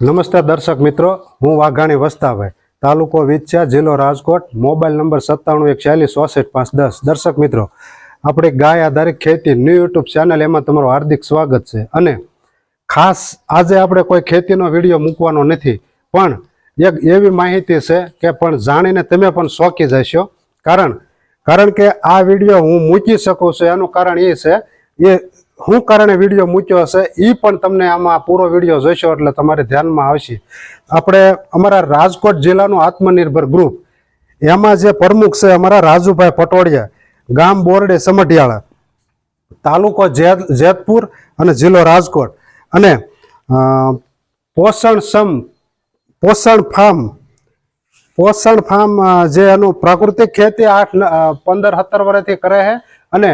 નમસ્તે દર્શક મિત્રો, હું વાઘાણી વસ્તાભાઈ તાલુકો વિચ્છા, જિલ્લો રાજકોટ, મોબાઈલ નંબર સત્તાણું એક ચાલીસ ચોસઠ પાંચ દસ. દર્શક મિત્રો, આપણી ગાય આધારિત ખેતી ન્યૂ યુટ્યુબ ચેનલ એમાં તમારું હાર્દિક સ્વાગત છે. અને ખાસ આજે આપણે કોઈ ખેતીનો વીડિયો મૂકવાનો નથી, પણ એક એવી માહિતી છે કે પણ જાણીને તમે પણ શોખી જશો. કારણ કારણ કે આ વીડિયો હું મૂકી શકું છું, એનું કારણ એ છે એ હું કારણે વીડિયો મૂક્યો હશે એ પણ તમને આમાં પૂરો વીડિયો જોઈશો, એટલે તમારે ધ્યાનમાં આવશે. આપણે અમારા રાજકોટ જિલ્લાનું આત્મનિર્ભર ગ્રુપ એમાં જે પ્રમુખ છે અમારા રાજુભાઈ પટોડિયા ગામ બોરડે સમઢિયાળા, તાલુકો જેત જેતપુર અને જિલ્લો રાજકોટ. અને પોષણ સમ, પોષણ ફાર્મ પોષણ ફાર્મ જે એનું પ્રાકૃતિક ખેતી આઠ પંદર, સત્તર વર્ષથી કરે છે. અને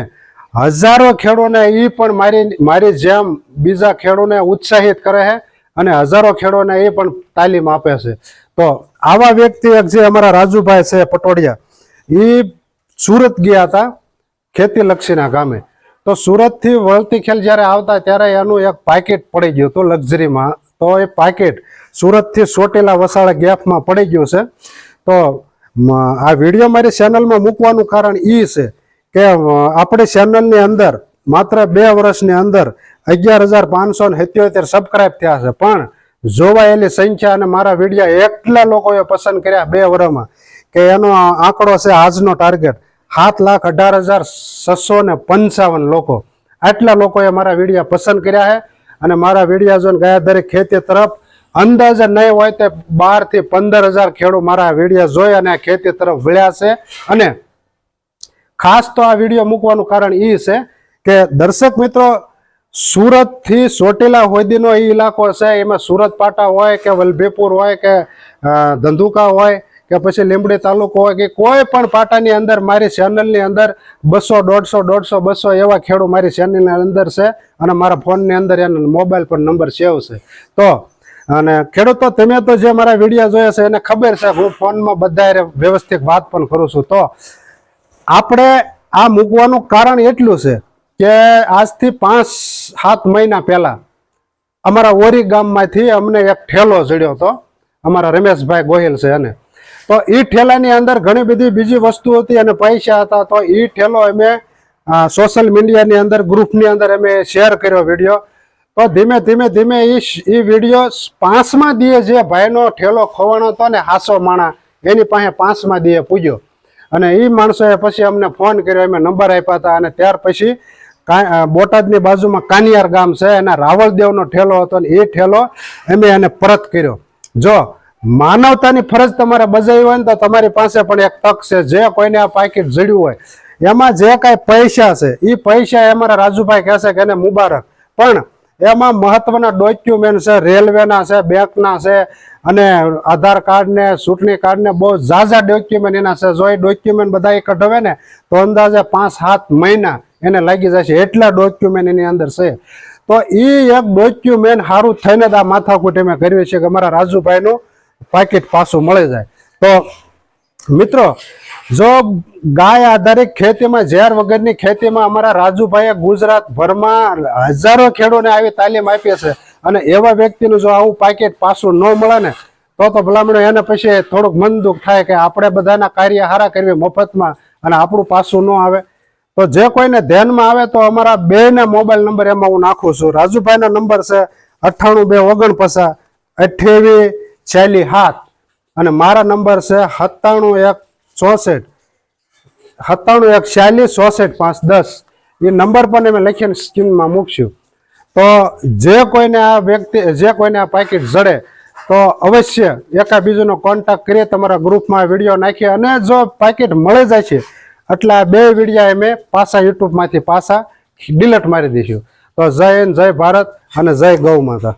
હજારો ખેડૂને એ પણ મારી મારી જેમ બીજા ખેડૂને ઉત્સાહિત કરે છે અને હજારો ખેડૂને એ પણ તાલીમ આપે છે. તો આવા વ્યક્તિ જે અમારા રાજુભાઈ છે પટોડિયા એ સુરત ગયા હતા ખેતીલક્ષીના ગામે. તો સુરતથી વળતી ખેલ જ્યારે આવતા ત્યારે એનું એક પાકેટ પડી ગયું હતું લક્ઝરીમાં. તો એ પાકેટ સુરતથી સોટેલા વસાળા ગેપમાં પડી ગયું છે. તો આ વીડિયો મારી ચેનલમાં મૂકવાનું કારણ એ છે કે આપણી ચેનલની અંદર, માત્ર બે વર્ષની અંદર અગિયાર હજાર પાંચસો ને સિત્યોતેર સબસ્ક્રાઈબ થયા છે. પણ જોવાયેલી સંખ્યા અને મારા વીડિયો એટલા લોકોએ પસંદ કર્યા બે વર્ષમાં કે એનો આંકડો છે આજનો ટાર્ગેટ સાત લાખ અઢાર હજાર છસો ને પંચાવન લોકો. આટલા લોકોએ મારા વિડીયા પસંદ કર્યા છે. અને મારા વિડીયા જોઈને ગયા દરેક ખેતી તરફ અંદાજે નહીં હોય તે બારથી પંદર હજાર ખેડૂત મારા વીડિયો જોઈ અને ખેતી તરફ વળ્યા છે. અને ખાસ તો આ વીડિયો મૂકવાનું કારણ એ છે કે દર્શક મિત્રો સુરતથી ચોટીલા હોદીનો એ ઇલાકો છે, એમાં સુરત પાટા હોય કે વલભીપુર હોય કે ધંધુકા હોય કે પછી લીંબડી તાલુકો હોય કે કોઈ પણ પાટાની અંદર, મારી ચેનલની અંદર બસો, દોઢસો દોઢસો, બસો એવા ખેડૂત મારી ચેનલની અંદર છે અને મારા ફોનની અંદર એનો મોબાઈલ પર નંબર સેવ છે. તો, અને ખેડૂતો તમે તો જે મારા વીડિયો જોયા છે એને ખબર છે, હું ફોનમાં બધા વ્યવસ્થિત વાત પણ કરું છું. તો આપણે આ મૂકવાનું કારણ એટલું છે કે આજથી પાંચ, સાત મહિના પહેલાં અમારા ઓરી ગામમાંથી અમને એક ઠેલો જડ્યો હતો. અમારા રમેશભાઈ ગોહિલ છે એને. તો એ ઠેલાની અંદર ઘણી બધી બીજી વસ્તુ હતી અને પૈસા હતા. તો એ ઠેલો અમે સોશિયલ મીડિયાની અંદર ગ્રુપની અંદર અમે શેર કર્યો વીડિયો તો ધીમે ધીમે ધીમે એ એ વીડિયો પાંચમા દીએ જે ભાઈનો ઠેલો ખોવાનો હતો ને હાસો માણા, એની પાસે પાંચમા દીએ પૂજ્યો. અને એ માણસોએ પછી અમને ફોન કર્યો, અમે નંબર આપ્યા હતા અને ત્યાર પછી બોટાદની બાજુમાં કાનિયાર ગામ છે એના રાવળદેવનો ઠેલો હતો ને એ ઠેલો અમે એને પરત કર્યો. જો, માનવતાની ફરજ તમારે બજાવી હોય ને તો તમારી પાસે પણ એક તક છે, જે કોઈને આ પાકીટ જડ્યું હોય. એમાં જે કાંઈ પૈસા છે એ પૈસા એ અમારા રાજુભાઈ કહેશે કે એને મુબારક. પણ એમાં મહત્વના ડોક્યુમેન્ટ છે રેલવેના છે બેંકના છે, અને આધાર કાર્ડ ને ચૂંટણી કાર્ડ ને બહુ ઝાઝા ડોક્યુમેન્ટ એના છે. જો એ ડોક્યુમેન્ટ બધા એ કઢાવે ને, તો અંદાજે પાંચ સાત મહિના એને લાગી જશે. એટલા ડોક્યુમેન્ટ એની અંદર છે. તો એ એક ડોક્યુમેન્ટ સારું થઈને જ આ માથાકૂટ અમે કર્યું છે કે અમારા રાજુભાઈનું પાકીટ પાછું મળી જાય. તો મિત્રો, જો ગાય આધારિત ખેતીમાં, ઝેર વગરની ખેતીમાં અમારા રાજુભાઈએ ગુજરાતભરમાં હજારો ખેડૂતોને આવી તાલીમ આપી છે અને એવા વ્યક્તિનું જો આવું પાકેટ પાછું ન મળે ને, તો તો ભલામણો એને પછી થોડુંક મન દુઃખ થાય કે આપણે બધાના કાર્ય હારા કરવી મફતમાં અને આપણું પાછું ન આવે. તો જે કોઈને ધ્યાનમાં આવે તો અમારા બે ને મોબાઈલ નંબર એમાં હું નાખું છું. રાજુભાઈનો નંબર છે અઠ્ઠાણું બે ઓગણપચાસ અઠ્યાવીસ છેલ્લી સાત. અને મારા નંબર છે સત્તાણું એક ચોસઠ, સત્તાણું એક છ્યાલીસ, ચોસઠ પાંચ દસ. એ નંબર પણ અમે લખીને સ્કીમમાં મૂકશું. તો જે કોઈને આ વ્યક્તિ, જે કોઈને આ પાકીટ જડે, તો અવશ્ય એકા બીજુનો કોન્ટેક્ટ કરીએ, તમારા ગ્રુપમાં વીડિયો નાખીએ અને જો પાકીટ મળી જાય છે, એટલે આ બે વિડીયા અમે પાછા યુટ્યુબમાંથી પાછા ડિલટ મારી દઈશું. તો જય હિન્દ, જય ભારત અને જય ગૌ માતા.